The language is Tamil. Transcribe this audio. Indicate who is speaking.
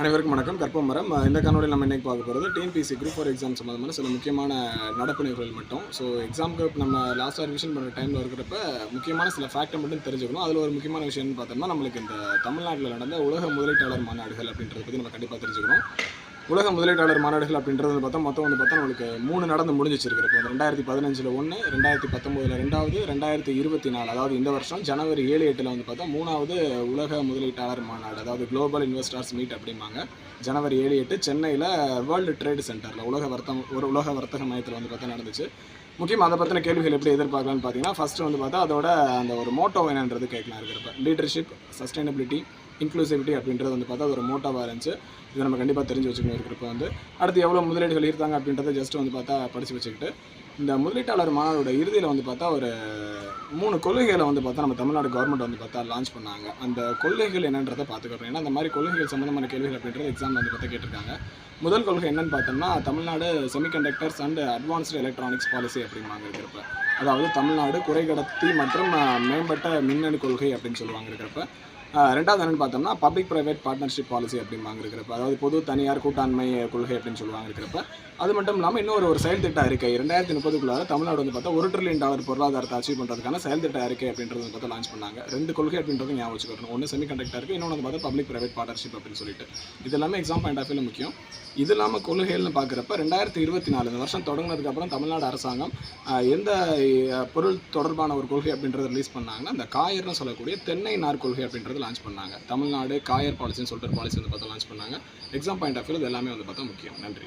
Speaker 1: அனைவருக்கும் வணக்கம். கற்பம் மரம். இந்த காணொலியில் நம்ம இன்னைக்கு பார்க்க போகிறது டிஎன்பிசி குரூப் ஃபோர் எக்ஸாம் சம்மந்தமான சில முக்கியமான நடப்பு நிகழ்வுகள் மட்டும் ஸோ எக்ஸாமுக்கு நம்ம லாஸ்ட்டாக ரிவிஷன் பண்ணுற டைமில் இருக்கிறப்ப முக்கியமான சில ஃபேக்டை மட்டும் தெரிஞ்சுக்கணும். அதில் ஒரு முக்கியமான விஷயம்னு பார்த்தோம்னா நம்மளுக்கு இந்த தமிழ்நாட்டில் நடந்த உலக முதலீட்டாளர் மாநாடுகள் அப்படின்றத பற்றி நம்ம கண்டிப்பாக தெரிஞ்சுக்கணும். உலக முதலீட்டாளர் மாநாடுகள் அப்படின்றது வந்து பார்த்தா மொத்தம் வந்து பார்த்தா நம்மளுக்கு மூணு நடந்து முடிஞ்சிச்சிருக்கு இப்போ ரெண்டாயிரத்தி பதினஞ்சில் ஒன்று ரெண்டாயிரத்தி பத்தொம்போதில் ரெண்டாவது ரெண்டாயிரத்தி இருபத்தி நாலு அதாவது இந்த வருஷம் ஜனவரி ஏழு எட்டில் வந்து பார்த்தா மூணாவது உலக முதலீட்டாளர் மாநாடு அதாவது குளோபல் இன்வெஸ்டர்ஸ் மீட் அப்படிம்பாங்க. ஜனவரி ஏழு எட்டு சென்னையில் வேர்ல்டு ட்ரேட் சென்டரில் உலக வர்த்தகம் ஒரு உலக வர்த்தக மையத்தில் வந்து பார்த்தா நடந்துச்சு. முக்கியமாக அதை பற்றின கேள்விகள் எப்படி எதிர்பார்க்கலாம்னு பார்த்தீங்கன்னா ஃபஸ்ட்டு வந்து பார்த்தா அதோட அந்த ஒரு மோட்டோ என்னன்றது கேட்கலாம் இருக்கிறப்ப. லீடர்ஷிப் சஸ்டைனபிலிட்டி இன்க்ளூசிவிட்டி அப்படின்றது வந்து பார்த்தா அது ஒரு மோட்டோவாக இருந்துச்சு. இதை நம்ம கண்டிப்பாக தெரிஞ்சு வச்சுக்கணும். இருக்கிறப்ப வந்து அடுத்து எவ்வளோ முதலீடுகள் இருந்தாங்க அப்படின்றத ஜஸ்ட் வந்து பார்த்தா படித்து வச்சுக்கிட்டு இந்த முதலீட்டாளர் மாநாடோட இறுதியில் வந்து பார்த்தா ஒரு மூணு கொள்கைகளை வந்து பார்த்தா நம்ம தமிழ்நாடு கவர்மெண்ட் வந்து பார்த்தா லான்ச் பண்ணாங்க. அந்த கொள்கைகள் என்னன்றதை பார்த்துக்கிறோம். ஏன்னா அந்த மாதிரி கொள்கைகள் சம்மந்தமான கேள்விகள் அப்படின்றது எக்ஸாம் வந்து பார்த்தா கேட்டிருக்காங்க. முதல் கொள்கை என்னன்னு பார்த்தோம்னா Tamil Nadu semiconductors and advanced electronics policy அப்படிம்பாங்க இருக்கிறப்ப. அதாவது தமிழ்நாடு குறைகடத்தி மற்றும் மேம்பட்ட மின்னணு கொள்கை அப்படின்னு சொல்லுவாங்க இருக்கிறப்ப. ரெண்டாவது என்னென்னு பார்த்தோம்னா பப்ளிக் ப்ரைவேட் பார்ட்னர்ஷிப் பாலிசி அப்படிம்பாங்க இருக்கிறப்ப அதாவது பொது தனியார் கூட்டாண்மை கொள்கை அப்படின்னு சொல்லுவாங்க இருக்கிறப்ப அது மட்டும் இல்லாமல் இன்னொரு ஒரு செயல் திட்ட அறிக்கை ரெண்டாயிரத்தி முப்பதுக்குள்ளார தமிழ்நாடு வந்து பார்த்தா ஒரு ட்ரில்லியன் டாலர் பொருளாதாரத்தை அச்சீவ் பண்ணுறதுக்கான செயல் திட்ட அறிக்கை அப்படின்றது வந்து பார்த்தா லான்ச் பண்ணாங்க. ரெண்டு கொள்கை அப்படின்றது ஞாபகம் வச்சுக்கணும். ஒன்று செமி கண்டக்டருக்கு இன்னொன்று வந்து பார்த்தா பப்ளிக் ப்ரைவேட் பார்ட்னர்ஷிப் அப்படின்னு சொல்லிட்டு. இது எல்லாமே எக்ஸாம் பாயிண்ட் ஆஃப் முக்கியம். இது இல்லாமல் கொள்கைகள்னு பார்க்குறப்ப ரெண்டாயிரத்தி இருபத்தி நாலு இந்த வருஷம் தொடங்கினதுக்கப்புறம் தமிழ்நாடு அரசாங்கம் எந்த பொருள் தொடர்பான ஒரு கொள்கை அப்படின்றத ரிலீஸ் பண்ணாங்கன்னா அந்த காயர்னு சொல்லக்கூடிய தென்னை நார் கொள்கை அப்படின்றது லான்ச் பண்ணாங்க. தமிழ்நாடு காயர் பாலிசின்னு சொல்லிட்டு பாலிசி வந்து பார்த்தா லான்ச் பண்ணாங்க. எக்ஸாம் பாயிண்ட் ஆஃப் வியூ இது எல்லாமே வந்து பார்த்தா முக்கியம். நன்றி.